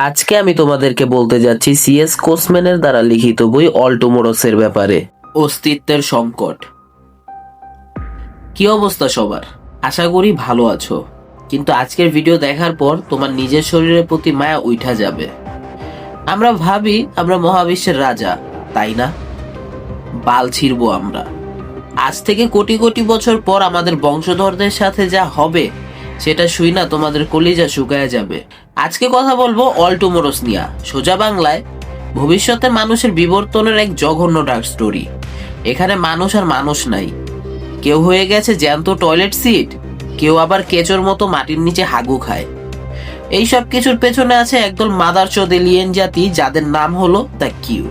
আজকে আমি তোমাদেরকে বলতে যাচ্ছি সিএস কোসম্যানের দ্বারা লিখিত বই অল্টোমোরসের ব্যাপারে। অস্তিত্বের সংকট। কি অবস্থা সবার? আশা করি ভালো আছো। কিন্তু আজকের ভিডিও দেখার পর তোমার নিজের শরীরের প্রতি মায়া উঠা যাবে। আমরা ভাবি আমরা মহাবিশ্বের রাজা, তাই না? বাল ছিড়বো আমরা। আজ থেকে কোটি কোটি বছর পর আমাদের বংশধরদের সাথে যা হবে সেটা শুই না, তোমাদের কলিজা শুকায় যাবে। আজকে কথা বলব অল্টোমোরস নিয়া। সোজা বাংলায়, ভবিষ্যতে মানুষের বিবর্তনের এক জঘন্য ডার্ক স্টোরি এখানে মানুষ আর মানুষ নাই। কেউ হয়ে গেছে জ্যান্ত টয়লেট সিট কেউ আবার কেচোর মতো মাটির নিচে হাগু খায়। এই সব কিছুর পেছনে আছে একদল মাদার চোদ এলিয়েন জাতি, যাদের নাম হলো দ্য কিউ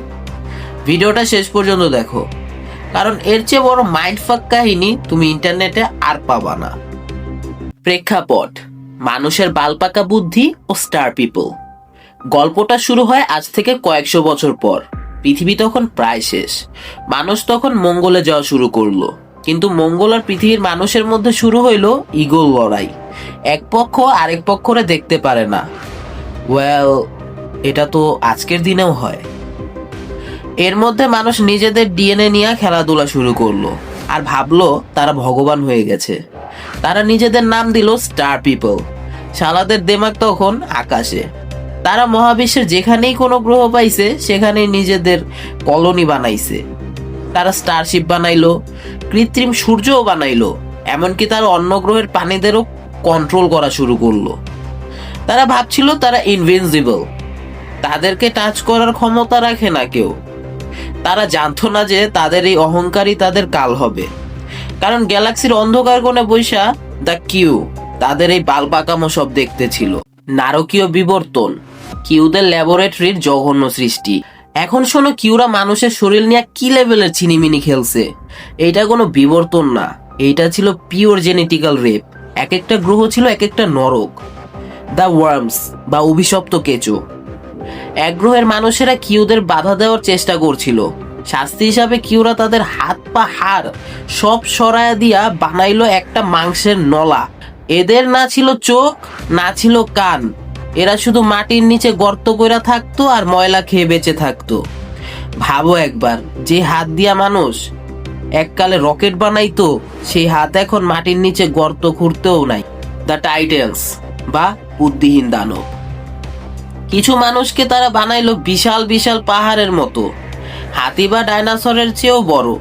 ভিডিওটা শেষ পর্যন্ত দেখো। কারণ এর চেয়ে বড় মাইন্ড ফাক কাহিনী তুমি ইন্টারনেটে আর পাবা না। প্রেক্ষাপট, মানুষের বালপাকা বুদ্ধি ও স্টার পিপল গল্পটা শুরু হয় আজ থেকে কয়েকশো বছর পর। পৃথিবী তখন প্রায় শেষ। মানুষ তখন মঙ্গলে যাওয়া শুরু করল। কিন্তু মঙ্গল আর পৃথিবীর মানুষের মধ্যে শুরু হইল ইগল লড়াই। এক পক্ষ আরেক পক্ষরে দেখতে পারে না। ওয়েল, এটা তো আজকের দিনেও হয়। এর মধ্যে মানুষ নিজেদের ডিএনএ নিয়ে খেলাধুলা শুরু করল। আর ভাবলো তারা ভগবান হয়ে গেছে। তারা নিজেদের নাম দিল স্টার পিপল। শালাদের দেমাগ তখন আকাশে। তারা মহাবিশ্বের যেখানেই কোনো গ্রহ পাইছে, সেখানেই নিজেদের কলোনি বানাইছে। তারা স্টারশিপ বানাইলো, কৃত্রিম সূর্যও বানাইলো, এমনকি তারা অন্য গ্রহের প্রাণীদেরও কন্ট্রোল করা শুরু করল। তারা ভাবছিল তারা ইনভিনজিবল তাদেরকে টাচ করার ক্ষমতা রাখে না কেউ। তারা জানতো না যে তাদের এই অহংকারই তাদের কাল হবে। কারণ গ্যালাক্সির অন্ধকার কোণে বৈশা দ্য কিউ, তাদের এই বালপাকামো সব দেখতে ছিল। নারকীয় বিবর্তন, কিউদের ল্যাবরেটরির জঘন্য সৃষ্টি। এখন শোনো কিউরা মানুষের শরীর নিয়ে কি লেভেলের চিনিমিনি খেলছে। এইটা কোনো বিবর্তন না এইটা ছিল পিওর জেনেটিক্যাল রেপ। এক একটা গ্রহ ছিল এক একটা নরক। দ্য ওয়ার্মস বা অভিশপ্ত কেঁচো। এক গ্রহের মানুষেরা কিউদের বাধা দেওয়ার চেষ্টা করছিল। শাস্তি হিসাবে কিউরা তাদের হাত পা হাড় সব সরায়া দিয়া বানাইলো একটা মাংসের নলা। এদের না ছিল চোখ, না ছিল কান। এরা শুধু মাটির নিচে গর্ত কইরা থাকতো আর ময়লা খেয়ে বেঁচে থাকতো। ভাবো একবার, যে হাত দিয়া মানুষ এককালে রকেট বানাইতো, সেই হাত এখন মাটির নিচে গর্ত খুঁড়তেও নাই। দ্য টাইটেলস বা বুদ্ধিহীন দানব। কিছু মানুষকে তারা বানাইলো বিশাল বিশাল পাহাড়ের মতো। হাতি বা ডাইনোসরের চেয়েও বড়।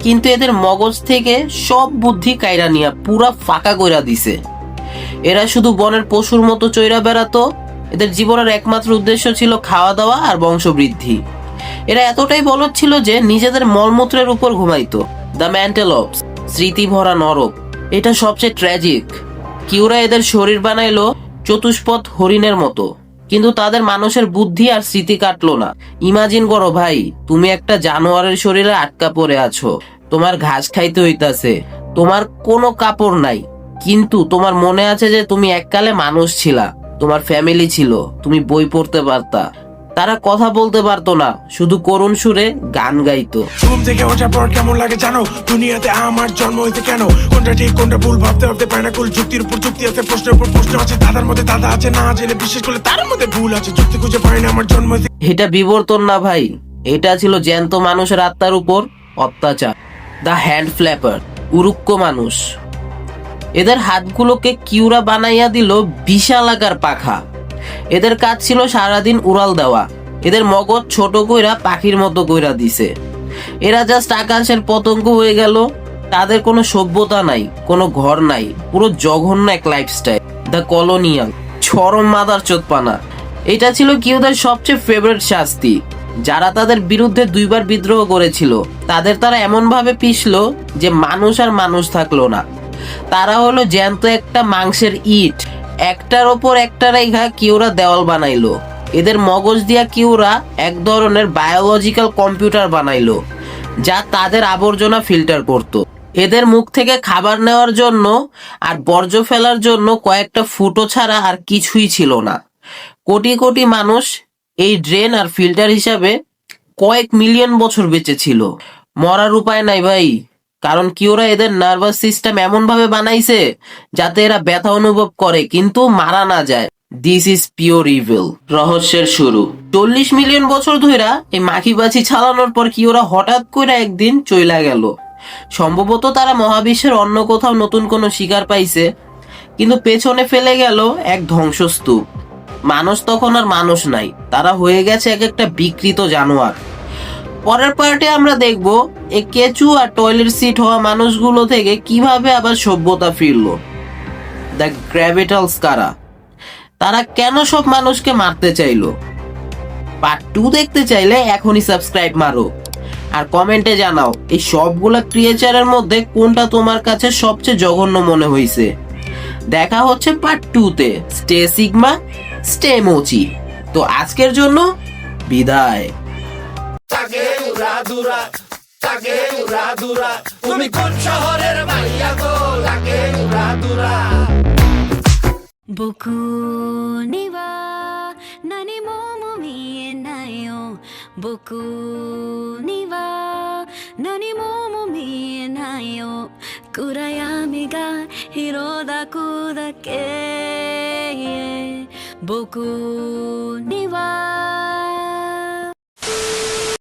কিন্তু এদের মগজ থেকে সব বুদ্ধি কাইরা নিয়া পুরা ফাঁকা কইরা দিছে। এরা শুধু বনের পশুর মতো চৈরা বেড়াতো। এদের জীবনের একমাত্র উদ্দেশ্য ছিল খাওয়া দাওয়া আর বংশবৃদ্ধি। এরা এতটাই বলদ ছিল যে নিজেদের মলমূত্রের উপর ঘুমাইতো। দ্য ম্যান্টেলপস স্মৃতি ভরা নরক, এটা সবচেয়ে ট্র্যাজিক। কিউরা এদের শরীর বানাইলো চতুষ্পদ হরিণের মতো। কিন্তু তাদের মানুষের বুদ্ধি আর স্মৃতি কাটলো না। ইমাজিন করো ভাই, তুমি একটা জানোয়ারের শরীরে আটকা পড়ে আছো। তোমার ঘাস খাইতে হইতাছে। তোমার কোনো কাপড় নাই। কিন্তু তোমার মনে আছে যে তুমি এককালে মানুষ ছিলা। তোমার ফ্যামিলি ছিল। তুমি বই পড়তে পারতা। তারা কথা বলতে পারতো না শুধু করুণ সুরে গান গাইতো। ঘুম থেকে ওঠার পর কেমন লাগে জানো? দুনিয়াতে আমার জন্ম হইতে কেন? কোনটা ঠিক কোনটা ভুল ভাবতে ভাবতে পায় না কুল যুক্তির উপর যুক্তি আছে প্রশ্নের উপর প্রশ্ন আছে দাদার মধ্যে দাদা আছে না জেনে বিশেষ করে তার মধ্যে ভুল আছে যুক্তি খুঁজে পাই না আমার জন্ম হইতে এটা বিবর্তন না ভাই এটা ছিল জ্যান্ত মানুষের আত্মার উপর অত্যাচার। দ্য হ্যান্ড ফ্ল্যাপার উরুক্ক মানুষ। এদের হাতগুলোকে কিউরা বানাইয়া দিল বিশাল আকার পাখা। এদের কাজ ছিল সারাদিন উড়াল দেওয়া। এদের মগজ ছোট কইরা পাখির মতো কইরা দিছে। এরা জাস্ট আকাশের পতঙ্গ হয়ে গেল। তাদের কোনো সভ্যতা নাই, কোনো ঘর নাই, পুরো জঘন্য এক লাইফস্টাইল দ্য কলোনিয়াল চরম মাদার চোদপানা। এটা ছিল কিউদের সবচেয়ে ফেভারিট শাস্তি। যারা তাদের বিরুদ্ধে দুইবার বিদ্রোহ করেছিল, তাদের তারা এমন ভাবে পিষলো যে মানুষ আর মানুষ থাকল না। তারা হলো জ্যান্ত একটা মাংসের ইট। একটার ওপর একটা রেখা কিউরা দেওয়াল বানাইলো। এদের মগজ দিয়া কিউরা এক ধরনের বায়োলজিক্যাল কম্পিউটার বানাইলো, যা তাদের আবর্জনা ফিল্টার করত। এদের মুখ থেকে খাবার নেওয়ার জন্য আর বর্জ্য ফেলার জন্য কয়েকটা ফুটো ছাড়া আর কিছুই ছিল না। কোটি কোটি মানুষ এই ড্রেন আর ফিল্টার হিসাবে কয়েক মিলিয়ন বছর বেঁচে ছিল। মরার উপায় নাই ভাই। কারণ কি ওরা এদের নার্ভাস সিস্টেম এমন ভাবে বানাইছে যাতে এরা ব্যথা অনুভব করে, কিন্তু মারা না যায়। দিস ইজ পিওর ইভিল রহস্যের শুরু। চল্লিশ মিলিয়ন বছর ধইরা এই মাখিবাছি ছাড়ানোর পর কি ওরা হঠাৎ করে একদিন চইলা গেল। সম্ভবত তারা মহাবিশ্বের অন্য কোথাও নতুন কোনো শিকার পাইছে, কিন্তু পেছনে ফেলে গেল এক ধ্বংসস্তূপ। মানুষ তখন আর মানুষ নাই, তারা হয়ে গেছে এক একটা বিকৃত জানোয়ার। পরের পার্টে আমরা দেখব এই কেচু আর টয়লেট সিট হওয়া মানুষগুলো থেকে কীভাবে আবার সভ্যতা ফিরল। দ্য গ্র্যাভিটালস কারা? তারা কেন সব মানুষকে মারতে চাইলো? পার্ট টু দেখতে চাইলে এখনই সাবস্ক্রাইব মারো। আর কমেন্টে জানাও, এই সবগুলা ক্রিয়েচারের মধ্যে কোনটা তোমার কাছে সবচেয়ে জঘন্য মনে হয়েছে দেখা হচ্ছে পার্ট টুতে। স্টে সিগমা, স্টে মোচি। তো আজকের জন্য বিদায়। দুরা লাগে উড়া দুরা তুমি কোন শহরের মাইয়া গো লাগে উড়া দুরা বুকুনিবা নানি মোমো মিয়ে নাইও বুকুনিবা নানি মোমো মিয়ে নাইও কুরায়ামি গা হিরোদা কুদাকে বুকুনিবা